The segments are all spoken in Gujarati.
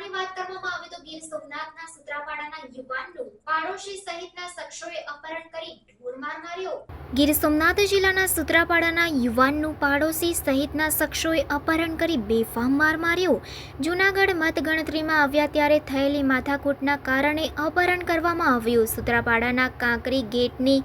સમાચારની વાત કરવામાં આવે તો ગીર સોમનાથના સુત્રાપાડાના યુવાનનું પાડોશી સહિતના શખ્સોએ અપહરણ કરી ઢોરમાર માર્યો. ગીર સોમનાથ જિલ્લાના સુત્રાપાડાના યુવાનનું પાડોશી સહિતના શખ્સોએ અપહરણ કરી બેફામ માર માર્યો. જૂનાગઢ મતગણતરીમાં આવ્યા ત્યારે થયેલી માથાકૂટના કારણે અપહરણ કરવામાં આવ્યું. સુત્રાપાડાના કાંકરી ગેટની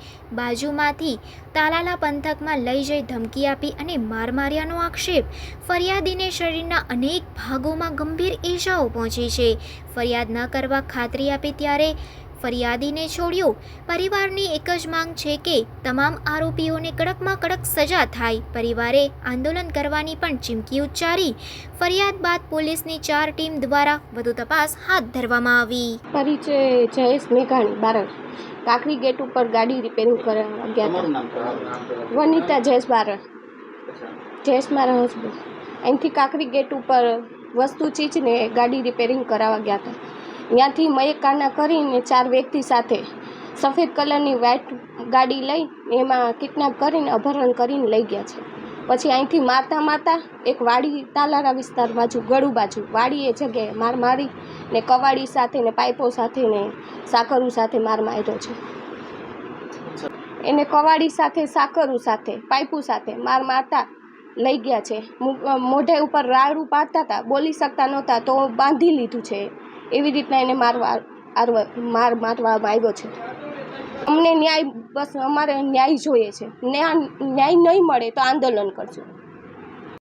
બાજુમાંથી તાલાલા પંથકમાં લઈ જઈ ધમકી આપી અને માર માર્યાનો આક્ષેપ. ફરિયાદીને શરીરના અનેક ભાગોમાં ગંભીર ઈજાઓ પહોંચી છે. ફરિયાદ ન કરવા ખાતરી આપી ત્યારે ફરિયાદીને છોડ્યો. પરિવારની એક જ માંગ છે કે તમામ આરોપીઓને કડકમાં કડક સજા થાય. પરિવારે આંદોલન કરવાની પણ ચીમકી ઉચ્ચારી. ફરિયાદ બાદ પોલીસની ચાર ટીમ દ્વારા વધુ તપાસ હાથ ધરવામાં આવી. પરિચય જયેશ મેઘાણી બારડ. કાકરી ગેટ ઉપર ગાડી રિપેરિંગ કરવા ગયા હતા. વનિતા જયેશ બારડ. જયેશ મારા હસબન્ડ અહીંથી કાકરી ગેટ ઉપર વસ્તુ ચીજને ગાડી રિપેરિંગ કરાવવા ગયા હતા. ત્યાંથી મયકાના કરીને ચાર વ્યક્તિ સાથે સફેદ કલરની વ્હાઇટ ગાડી લઈ એમાં કિડનેપ કરીને, અપહરણ કરીને લઈ ગયા છે. પછી અહીંથી મારતા મારતા એક વાડી તાલારા વિસ્તાર બાજુ, ગળું બાજુ વાડી એ જગ્યાએ માર મારી ને કવાડી સાથે ને પાઇપો સાથે ને સાકરું સાથે માર માર્યો છે. એને કવાડી સાથે, સાકરું સાથે, પાઇપો સાથે માર મારતા લઈ ગયા છે. મોઢે ઉપર રાડું પાડતા હતા બોલી શકતા નહોતા, તો બાંધી લીધું છે. એવી રીતના એને મારવા માર મારવામાં આવ્યો છે. અમને ન્યાય બસ અમારે ન્યાય જોઈએ છે. ન્યાય નહીં મળે તો આંદોલન કરશું.